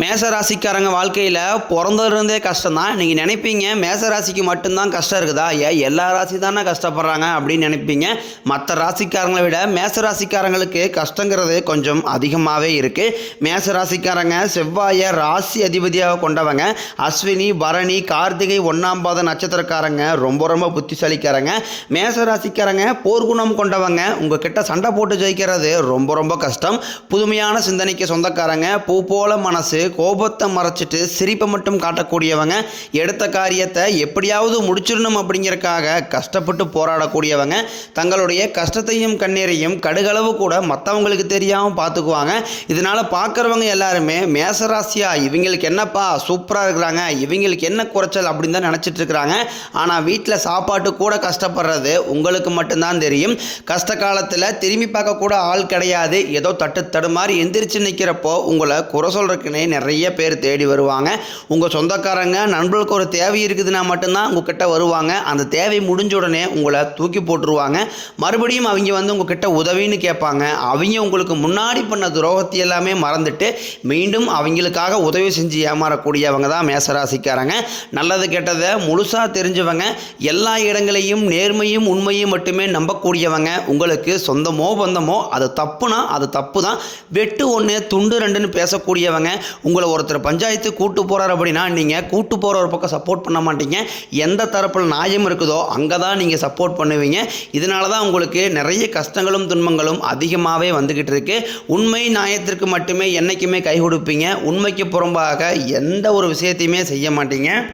மேசராசிக்காரங்க வாழ்க்கையில் பிறந்ததுலேருந்தே கஷ்டம் தான் நீங்கள் நினைப்பீங்க மேசராசிக்கு மட்டும்தான் கஷ்டம் இருக்குதா? ஏன் எல்லா ராசி தானே கஷ்டப்படுறாங்க அப்படின்னு நினைப்பீங்க. மற்ற ராசிக்காரங்களை விட மேசராசிக்காரங்களுக்கு கஷ்டங்கிறது கொஞ்சம் அதிகமாகவே இருக்குது மேசராசிக்காரங்க செவ்வாயை ராசி அதிபதியாக கொண்டவங்க. அஸ்வினி பரணி கார்த்திகை ஒன்றாம் பாத நட்சத்திரக்காரங்க ரொம்ப ரொம்ப புத்திசாலிக்காரங்க. மேசராசிக்காரங்க போர்க்குணம் கொண்டவங்க. உங்ககிட்ட சண்டை போட்டு ஜெயிக்கிறது ரொம்ப ரொம்ப கஷ்டம். புதுமையான சிந்தனைக்கு சொந்தக்காரங்க. பூ போல மனசு கோபத்தை மறைச்சிட்டு சிரிப்பை மட்டும் காட்டக்கூடியவங்க எடுத்த காரியத்தை எப்படியாவது முடிச்சிடணும் அப்படிங்கிறக்காக கஷ்டப்பட்டு போராடக்கூடியவங்க தங்களுடைய கஷ்டத்தையும் கண்ணீரையும் கடுகளவு கூட மற்றவங்களுக்கு தெரியாமல் பார்த்துக்குவாங்க இதனால் பார்க்குறவங்க எல்லாருமே மேசராசியா இவங்களுக்கு என்னப்பா சூப்பராக இருக்கிறாங்க இவங்களுக்கு என்ன குறைச்சல் அப்படின்னு தான் நினச்சிட்டு இருக்கிறாங்க. ஆனால் வீட்டில் சாப்பாட்டு கூட கஷ்டப்படுறது உங்களுக்கு மட்டும்தான் தெரியும். கஷ்ட காலத்தில் திரும்பி பார்க்கக்கூட ஆள் கிடையாது. ஏதோ தட்டு தடுமாறி எந்திரிச்சு நிற்கிறப்போ உங்களை குறை சொல்கிறதுக்குன்னே நிறைய பேர் தேடி வருவாங்க. உங்கள் சொந்தக்காரங்க நண்பர்களுக்கு ஒரு தேவை இருக்குதுன்னா மட்டும்தான் உங்ககிட்ட வருவாங்க. அந்த தேவை முடிஞ்ச உடனே உங்களை தூக்கி போட்டுருவாங்க. மறுபடியும் அவங்க வந்து உங்ககிட்ட உதவின்னு கேட்பாங்க. அவங்க உங்களுக்கு முன்னாடி பண்ண துரோகத்தை எல்லாமே மறந்துட்டு மீண்டும் அவங்களுக்காக உதவி செஞ்சு ஏமாறக்கூடியவங்க தான் மேசராசிக்காரங்க. நல்லது கெட்டதை முழுசாக தெரிஞ்சவங்க எல்லா இடங்களையும் நேர்மையும் உண்மையும் மட்டுமே நம்பக்கூடியவங்க. உங்களுக்கு சொந்தமோ பந்தமோ அது தப்புனா அது தப்பு தான் வெட்டு ஒன்று துண்டு ரெண்டுன்னு பேசக்கூடியவங்க. உங்களை ஒருத்தர் பஞ்சாயத்து கூட்டு போகிறார் அப்படின்னா நீங்கள் கூட்டு போகிற ஒரு பக்கம் சப்போர்ட் பண்ண மாட்டீங்க. எந்த தரப்பில் நியாயம் இருக்குதோ அங்கே தான் நீங்கள் சப்போர்ட் பண்ணுவீங்க. இதனால தான் உங்களுக்கு நிறைய கஷ்டங்களும் துன்பங்களும் அதிகமாகவே வந்துக்கிட்டு இருக்கு. உண்மை நியாயத்திற்கு மட்டுமே என்றைக்குமே கை கொடுப்பீங்க. உண்மைக்கு புறம்பாக எந்த ஒரு விஷயத்தையுமே செய்ய மாட்டீங்க.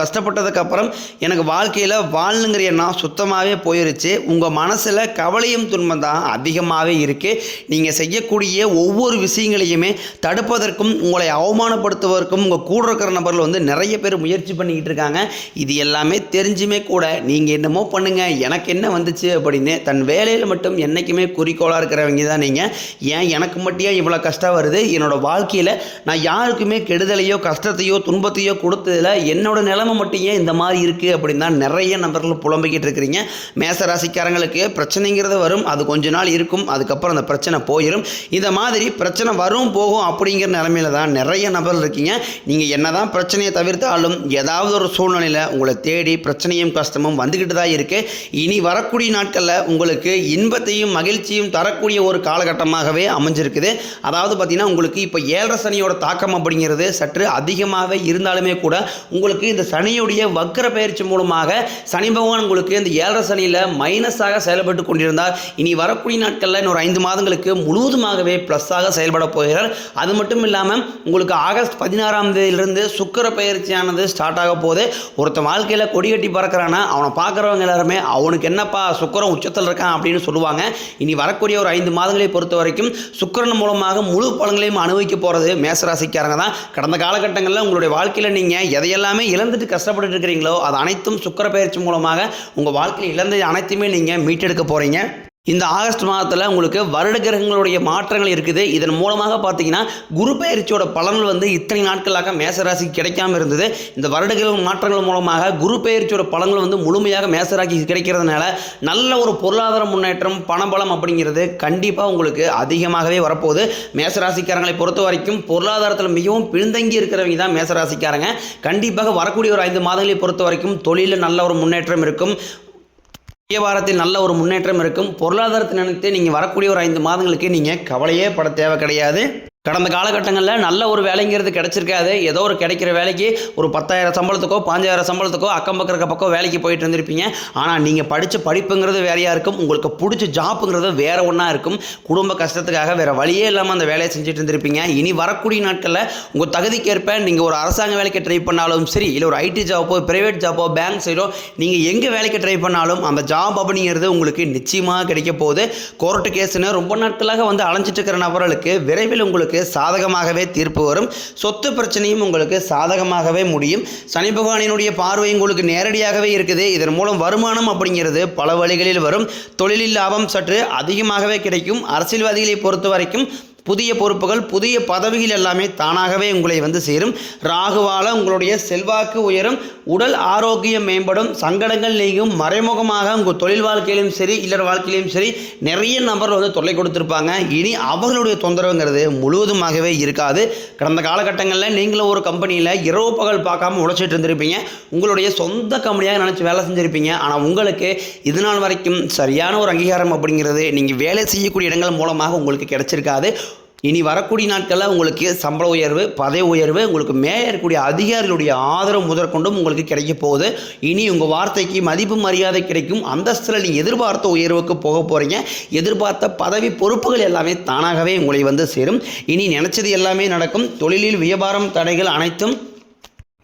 கஷ்டப்பட்டதுக்கப்புறம் எனக்கு வாழ்க்கையில் வாழணுங்கிற எண்ணம் சுத்தமாகவே போயிருச்சு. உங்கள் மனசில் கவலையும் துன்பம் தான் அதிகமாகவே இருக்குது நீங்கள் செய்யக்கூடிய ஒவ்வொரு விஷயங்களையுமே தடுப்பதற்கும் உங்களை அவமானப்படுத்துவதற்கும் உங்கள் கூட இருக்கிற நபர்கள் வந்து நிறைய பேர் முயற்சி பண்ணிக்கிட்டு இருக்காங்க. இது எல்லாமே தெரிஞ்சுமே கூட நீங்கள் என்னமோ பண்ணுங்கள் எனக்கு என்ன வந்துச்சு அப்படின்னு தன் வேலையில் மட்டும் என்றைக்குமே குறிக்கோளாக இருக்கிறவங்க தான் நீங்கள் ஏன் எனக்கு மட்டும் ஏன் இவ்வளோ கஷ்டம் வருது? என்னோட வாழ்க்கையில் நான் யாருக்குமே கெடுதலையோ கஷ்டத்தையோ துன்பத்தையோ கொடுத்ததில் என்னோட நிலைமை மட்டும் ஏன் இந்த மாதிரி இருக்குது அப்படின்னு தான் நிறைய நபர்கள் புலம்பிக்கிட்டு இருக்கிறீங்க. மேசராசிக்காரங்களுக்கு பிரச்சனைங்கிறது வரும் அது கொஞ்ச நாள் இருக்கும் அதுக்கப்புறம் அந்த பிரச்சனை போயிடும் இந்த மாதிரி பிரச்சனை வரும் போகும் அப்படிங்கிற நிலமையில தான் நிறைய நபர்கள் இருக்கீங்க. நீங்கள் என்னதான் பிரச்சனையை தவிர்த்தாலும் ஏதாவது ஒரு சூழ்நிலையில் உங்களை தேடி பிரச்சனையும் கஷ்டமும் வந்துக்கிட்டு தான் இருக்குது இனி வரக்கூடிய நாட்களில் உங்களுக்கு இன்பத்தையும் மகிழ்ச்சியும் தரக்கூடிய ஒரு காலகட்டமாகவே அமைஞ்சிருக்குது. அதாவது பார்த்தீங்கன்னா உங்களுக்கு இப்போ ஏழரை சனியோட தாக்கம் அப்படிங்கிறது சற்று அதிகமாகவே இருந்தாலுமே கூட உங்களுக்கு இந்த சனியுடைய வக்கர பயிற்சி மூலமாக சனி பகவான் உங்களுக்கு இந்த ஏழரை சனியில் மைனஸாக செயல்பட்டு கொண்டிருந்தார். இனி வரக்கூடிய நாட்களில் இன்னொரு ஐந்து மாதங்களுக்கு முழுவதுமாகவே ப்ளஸ்ஸாக செயல்பட போகிறார். அது மட்டும் இல்லாமல் உங்களுக்கு ஆகஸ்ட் பதினாறாம் தேதியிலிருந்து சுக்கர பயிற்சியானது ஸ்டார்ட் ஆக போது ஒருத்தன் வாழ்க்கையில் கொடி கட்டி பறக்கிறானா அவனை பார்க்குறவங்க எல்லாருமே அவனுக்கு என்னப்பா சுக்கரம் உச்சத்தில் இருக்கான் அப்படின்னு சொல்லுவாங்க. இனி வரக்கூடிய ஒரு ஐந்து மாதங்களை பொறுத்த வரைக்கும் சுக்கிரன் மூலமாக முழு பலன்களையும் அனுபவிக்க போகிறது மேசராசிக்காரங்க தான். கடந்த காலகட்டங்களில் உங்களுடைய வாழ்க்கையில் நீங்கள் எதையெல்லாமே இழந்து இழந்துட்டு கஷ்டப்பட்டுட்டு இருக்கிறீங்களோ அது அனைத்தும் சுக்கர பயிற்சி மூலமாக உங்கள் வாழ்க்கையில் இழந்த அனைத்துமே நீங்கள் மீட்டெடுக்க போகிறீங்க இந்த ஆகஸ்ட் மாதத்தில் உங்களுக்கு வருட கிரகங்களுடைய மாற்றங்கள் இருக்குது. இதன் மூலமாக பார்த்தீங்கன்னா குரு பயிற்சியோட பலன்கள் வந்து இத்தனை நாட்களாக மேசராசிக்கு கிடைக்காம இருந்தது. இந்த வருட கிரக மாற்றங்கள் மூலமாக குரு பயிற்சியோட பலன்கள் வந்து முழுமையாக மேசராசி கிடைக்கிறதுனால நல்ல ஒரு பொருளாதார முன்னேற்றம் பணபலம் அப்படிங்கிறது கண்டிப்பாக உங்களுக்கு அதிகமாகவே வரப்போகுது. மேசராசிக்காரங்களை பொறுத்த வரைக்கும் பொருளாதாரத்தில் மிகவும் பின்தங்கி இருக்கிறவங்க தான் மேசராசிக்காரங்க. கண்டிப்பாக வரக்கூடிய ஒரு ஐந்து மாதங்களை பொறுத்த வரைக்கும் தொழிலில் நல்ல ஒரு முன்னேற்றம் இருக்கும். வியாபாரத்தில் நல்ல ஒரு முன்னேற்றம் இருக்கும். பொருளாதாரத்தை நினைத்து நீங்கள் வரக்கூடிய ஒரு ஐந்து மாதங்களுக்கு நீங்கள் கவலையே பட தேவை கிடையாது. கடந்த காலகட்டங்களில் நல்ல ஒரு வேலைங்கிறது கிடைச்சிருக்காது. ஏதோ ஒரு கிடைக்கிற வேலைக்கு ஒரு பத்தாயிரம் சம்பளத்துக்கோ பாஞ்சாயிரம் சம்பளத்துக்கோ அக்கம் பக்கம் இருக்க பக்கம் வேலைக்கு போயிட்டு இருந்திருப்பீங்க. ஆனால் நீங்கள் படித்த படிப்புங்கிறது வேறையாக இருக்கும். உங்களுக்கு பிடிச்ச ஜாப்புங்கிறது வேற ஒன்றா இருக்கும். குடும்ப கஷ்டத்துக்காக வேறு வழியே இல்லாமல் அந்த வேலையை செஞ்சுட்டு இருந்திருப்பீங்க. இனி வரக்கூடிய நாட்களில் உங்கள் தகுதிக்கேற்ப நீங்கள் ஒரு அரசாங்க வேலைக்கு ட்ரை பண்ணாலும் சரி இல்லை ஒரு ஐடி ஜாப்போ பிரைவேட் ஜாப்போ பேங்க் சைடோ நீங்கள் எங்கே வேலைக்கு ட்ரை பண்ணாலும் அந்த ஜாப் அப்படிங்கிறது உங்களுக்கு நிச்சயமாக கிடைக்க போகுது. கோர்ட்டு கேஸுன்னு ரொம்ப நாட்களாக வந்து அலைஞ்சிட்டு இருக்கிற நபர்களுக்கு விரைவில் உங்களுக்கு உங்களுக்கு சாதகமாகவே தீர்ப்பு வரும். சொத்து பிரச்சனையும் உங்களுக்கு சாதகமாகவே முடியும். சனி பகவானினுடைய பார்வை உங்களுக்கு நேரடியாகவே இருக்குது. இதன் மூலம் வருமானம் அப்படிங்கிறது பல வழிகளில் வரும். தொழிலில் லாபம் சற்று அதிகமாகவே கிடைக்கும். அரசியல்வாதிகளை பொறுத்த வரைக்கும் புதிய பொறுப்புகள் புதிய பதவிகள் எல்லாமே தானாகவே உங்களை வந்து சேரும். ராகுவால உங்களுடைய செல்வாக்கு உயரும் உடல் ஆரோக்கியம் மேம்படும் சங்கடங்கள் நீங்கும் மறைமுகமாக உங்கள் தொழில் வாழ்க்கையிலும் சரி இல்லற வாழ்க்கையிலும் சரி நிறைய நபர்கள் வந்து தொல்லை கொடுத்துருப்பாங்க. இனி அவர்களுடைய தொந்தரவுங்கிறது முழுவதுமாகவே இருக்காது. கடந்த காலகட்டங்களில் நீங்களும் ஒரு கம்பெனியில் இரவு பகல் பார்க்காம உழைச்சிட்டு இருந்திருப்பீங்க. உங்களுடைய சொந்த கம்பெனியாக நினச்சி வேலை செஞ்சுருப்பீங்க. ஆனால் உங்களுக்கு இது நாள் வரைக்கும் சரியான ஒரு அங்கீகாரம் அப்படிங்கிறது நீங்கள் வேலை செய்யக்கூடிய இடங்கள் மூலமாக உங்களுக்கு கிடைச்சிருக்காது. இனி வரக்கூடிய நாட்களில் உங்களுக்கு சம்பள உயர்வு பதவி உயர்வு உங்களுக்கு மேலே இருக்கக்கூடிய அதிகாரிகளுடைய ஆதரவு முதற்கொண்டும் உங்களுக்கு கிடைக்க போகுது. இனி உங்கள் வார்த்தைக்கு மதிப்பு மரியாதை கிடைக்கும். அந்தஸ்தில் நீங்கள் எதிர்பார்த்த உயர்வுக்கு போக போகிறீங்க எதிர்பார்த்த பதவி பொறுப்புகள் எல்லாமே தானாகவே உங்களை வந்து சேரும். இனி நினச்சது எல்லாமே நடக்கும். தொழிலில் வியாபாரம் தடைகள் அனைத்தும்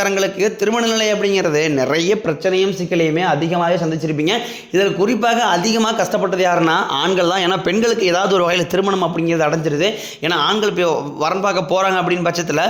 மேசராசிக்காரங்களுக்கு திருமண நிலை அப்படிங்கிறது நிறைய பிரச்சனையும் சிக்கலையுமே அதிகமாக சந்திச்சிருப்பீங்க. இதில் குறிப்பாக அதிகமாக கஷ்டப்பட்டது யாருன்னா ஆண்கள் தான். ஏன்னா பெண்களுக்கு ஏதாவது ஒரு வகையில் திருமணம் அப்படிங்கிறது அடைஞ்சிருது. ஏன்னா ஆண்கள் இப்போ வரன் பார்க்க போகிறாங்க அப்படின்னு பட்சத்தில்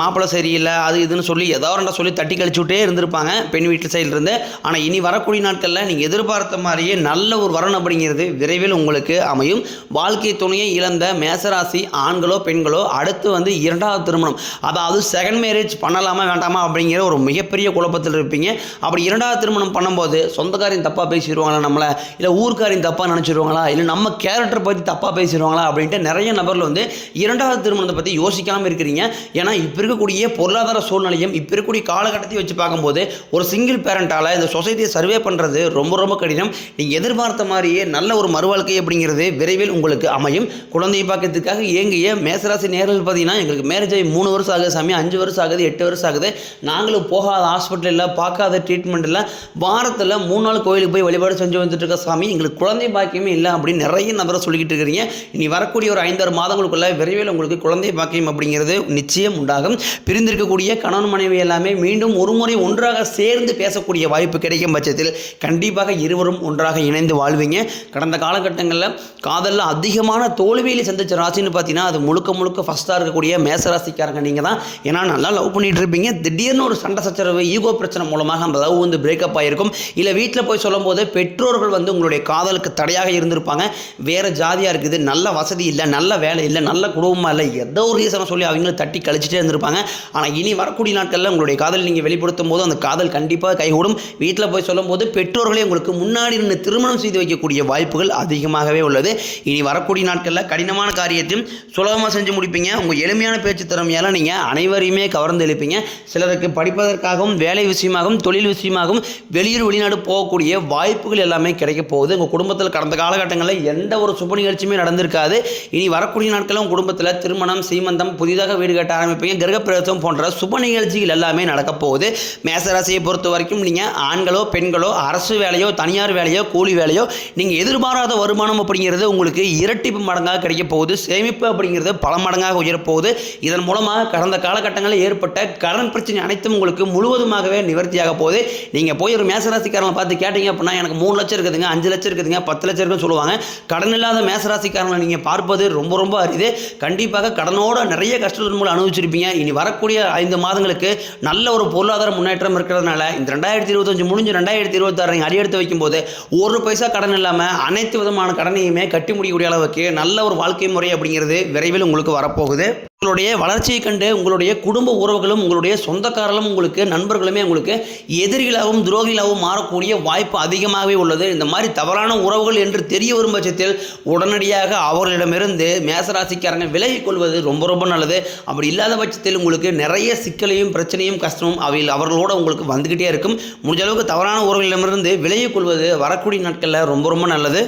மாப்பிள்ளை சரியில்லை அது இதுன்னு சொல்லி ஏதோ ரெண்டா சொல்லி தட்டி கழிச்சு விட்டே இருந்திருப்பாங்க பெண் வீட்டு சைட்லேருந்து. ஆனால் இனி வரக்கூடிய நாட்களில் நீங்கள் எதிர்பார்த்த மாதிரியே நல்ல ஒரு வரன் அப்படிங்கிறது விரைவில் உங்களுக்கு அமையும். வாழ்க்கை துணையை இழந்த மேசராசி ஆண்களோ பெண்களோ அடுத்து வந்து இரண்டாவது திருமணம். அதாவது செகண்ட் மேரேஜ் பண்ணலாமா வேண்டாமா அப்படிங்கிற ஒரு மிகப்பெரிய குழப்பத்தில் இருப்பீங்க. அப்படி இரண்டாவது திருமணம் பண்ணும்போது சொந்தக்காரையும் தப்பாக பேசிடுவாங்களா நம்மளை? இல்லை ஊர்க்காரையும் தப்பாக நினச்சிடுவாங்களா? இல்லை நம்ம கேரக்டர் பற்றி தப்பாக பேசிடுவாங்களா? அப்படின்ட்டு நிறைய நபர்கள் வந்து இரண்டாவது திருமணத்தை பற்றி யோசிக்காமல் இருக்கிறீங்க. ஏன்னா இப்போ இருக்கக்கூடிய பொருளாதார சூழ்நிலையும் இப்போ இருக்கக்கூடிய காலகட்டத்தையும் வச்சு பார்க்கும்போது ஒரு சிங்கிள் பேரண்ட்டால் இந்த சொசைட்டியை சர்வே பண்ணுறது ரொம்ப ரொம்ப கடினம். நீங்கள் எதிர்பார்த்த மாதிரியே நல்ல ஒரு மறுவாழ்க்கை அப்படிங்கிறது விரைவில் உங்களுக்கு அமையும். குழந்தையை பார்க்கறதுக்காக ஏங்கிய மேசராசி நேரில் பார்த்தீங்கன்னா எங்களுக்கு மேரேஜ் ஆகி மூணு வருஷம் ஆகுது சாமி அஞ்சு வருஷம் ஆகுது எட்டு வருஷம் ஆகுது. நாங்களும் போகாத ஹாஸ்பிட்டலில் பார்க்காத ட்ரீட்மெண்ட்டில் வாரத்தில் மூணு நாள் கோயிலுக்கு போய் வழிபாடு செஞ்சு வந்துட்டு இருக்க சாமி எங்களுக்கு குழந்தை பாக்கியமே இல்லை அப்படின்னு நிறைய நபரை சொல்லிக்கிட்டு இருக்கிறீங்க. இனி வரக்கூடிய ஒரு ஐந்தாறு மாதங்களுக்குள்ள விரைவில் உங்களுக்கு குழந்தை பாக்கியம் அப்படிங்கிறது நிச்சயம் உண்டாகும். பிரிந்திருக்கக்கூடிய கணவன் மனைவி எல்லாமே மீண்டும் ஒரு முறை ஒன்றாக சேர்ந்து பேசக்கூடிய வாய்ப்பு கிடைக்கும் பட்சத்தில் கண்டிப்பாக இருவரும் ஒன்றாக இணைந்து வாழ்வீங்க. கடந்த காலகட்டங்களில் காதலில் அதிகமான தோல்வியில் சந்திச்ச ராசின்னு பார்த்தீங்கன்னா அது முழுக்க முழுக்க ஃபஸ்ட்டாக இருக்கக்கூடிய மேசராசிக்காரங்க நீங்கள் தான் ஏன்னா நல்லா லவ் பண்ணிகிட்டு இருப்பீங்க. திடீர்னு ஒரு சண்டை சச்சரவு ஈகோ பிரச்சனை மூலமாக அந்த லவ் வந்து பிரேக்கப் ஆகிருக்கும் இல்லை வீட்டில் போய் சொல்லும்போது பெற்றோர்கள் வந்து உங்களுடைய காதலுக்கு தடையாக இருந்திருப்பாங்க. வேறு ஜாதியாக இருக்குது நல்ல வசதி இல்லை நல்ல வேலை இல்லை நல்ல குடும்பமாக இல்லை ஏதோ ஒரு ரீசனை சொல்லி அவங்களும் தட்டி கழிச்சிட்டே இருந்திருப்பாங்க. ஆனால் இனி வரக்கூடிய நாட்களில் உங்களுடைய காதல் நீங்கள் வெளிப்படுத்தும் போது அந்த காதல் கண்டிப்பாக கைகூடும். வீட்டில் போய் சொல்லும்போது பெற்றோர்களே உங்களுக்கு முன்னாடி நின்று திருமணம் செய்து வைக்கக்கூடிய வாய்ப்புகள் அதிகமாகவே உள்ளது. இனி வரக்கூடிய நாட்களில் கடினமான காரியத்தையும் சுலபமாக செஞ்சு முடிப்பீங்க. உங்கள் எளிமையான பேச்சு திறமையால் நீங்கள் அனைவரையுமே கவர்ந்து எழுப்பீங்க. சிலருக்கு படிப்பதற்காகவும் வேலை விஷயமாகவும் தொழில் விஷயமாகவும் வெளியூர் வெளிநாடு போகக்கூடிய வாய்ப்புகள் எல்லாமே கிடைக்க போகுது. உங்கள் குடும்பத்தில் கடந்த காலகட்டங்களில் எந்த ஒரு சுப நிகழ்ச்சியுமே நடந்திருக்காது. இனி வரக்கூடிய நாட்களில் உங்கள் குடும்பத்தில் திருமணம் சீமந்தம் புதிதாக வீடு கட்ட ஆரம்பிப்பீங்க. கிரகப்பிரவேசம் போன்ற சுப நிகழ்ச்சிகள் எல்லாமே நடக்க போகுது. மேசராசியை பொறுத்த வரைக்கும் நீங்கள் ஆண்களோ பெண்களோ அரசு வேலையோ தனியார் வேலையோ கூலி வேலையோ நீங்கள் எதிர்பாராத வருமானம் அப்படிங்கிறது உங்களுக்கு இரட்டிப்பு மடங்காக கிடைக்க போகுது. சேமிப்பு அப்படிங்கிறது பல மடங்காக உயரப்போகுது இதன் மூலமாக கடந்த காலகட்டங்களில் ஏற்பட்ட கடன் பிரச்சனை அனைத்தும் உங்களுக்கு முழுவதுமாகவே நிவர்த்தியாக போகுது. நீங்கள் போய் ஒரு மேசராசிக்காரங்களை பார்த்து கேட்டீங்க அப்படின்னா எனக்கு மூணு லட்சம் இருக்குதுங்க அஞ்சு லட்சம் இருக்குதுங்க பத்து லட்சம் இருக்குன்னு சொல்லுவாங்க. கடன் இல்லாத மேசராசிக்காரங்களை நீங்கள் பார்ப்பது ரொம்ப ரொம்ப அரிது. கண்டிப்பாக கடனோட நிறைய கஷ்டத்தின் மூலம் அனுபவிச்சிருப்பீங்க. இனி வரக்கூடிய ஐந்து மாதங்களுக்கு நல்ல ஒரு பொருளாதார முன்னேற்றம் இருக்கிறதுனால இந்த ரெண்டாயிரத்தி இருபத்தஞ்சு முடிஞ்சு ரெண்டாயிரத்தி இருபத்தாறு நீங்கள் அடியெடுத்து வைக்கும்போது ஒரு பைசா கடன் இல்லாமல் அனைத்து விதமான கடனையுமே கட்டி முடிக்கக்கூடிய அளவுக்கு நல்ல ஒரு வாழ்க்கை முறை அப்படிங்கிறது விரைவில் உங்களுக்கு வரப்போகுது. உங்களுடைய வளர்ச்சியை கண்டு உங்களுடைய குடும்ப உறவுகளும் உங்களுடைய சொந்தக்காரர்களும் உங்களுக்கு நண்பர்களுமே உங்களுக்கு எதிரிகளாகவும் துரோகிகளாகவும் மாறக்கூடிய வாய்ப்பு அதிகமாகவே உள்ளது. இந்த மாதிரி தவறான உறவுகள் என்று தெரிய வரும் பட்சத்தில் உடனடியாக அவர்களிடமிருந்து மேசராசிக்காரங்க விலகிக் கொள்வது ரொம்ப ரொம்ப நல்லது. அப்படி இல்லாத பட்சத்தில் உங்களுக்கு நிறைய சிக்கலையும் பிரச்சனையும் கஷ்டமும் அவையில் அவர்களோட உங்களுக்கு வந்துக்கிட்டே இருக்கும். முடிஞ்ச அளவுக்கு தவறான உறவுகளிடமிருந்து விலகிக் கொள்வது வரக்கூடிய நாட்களில் ரொம்ப ரொம்ப நல்லது.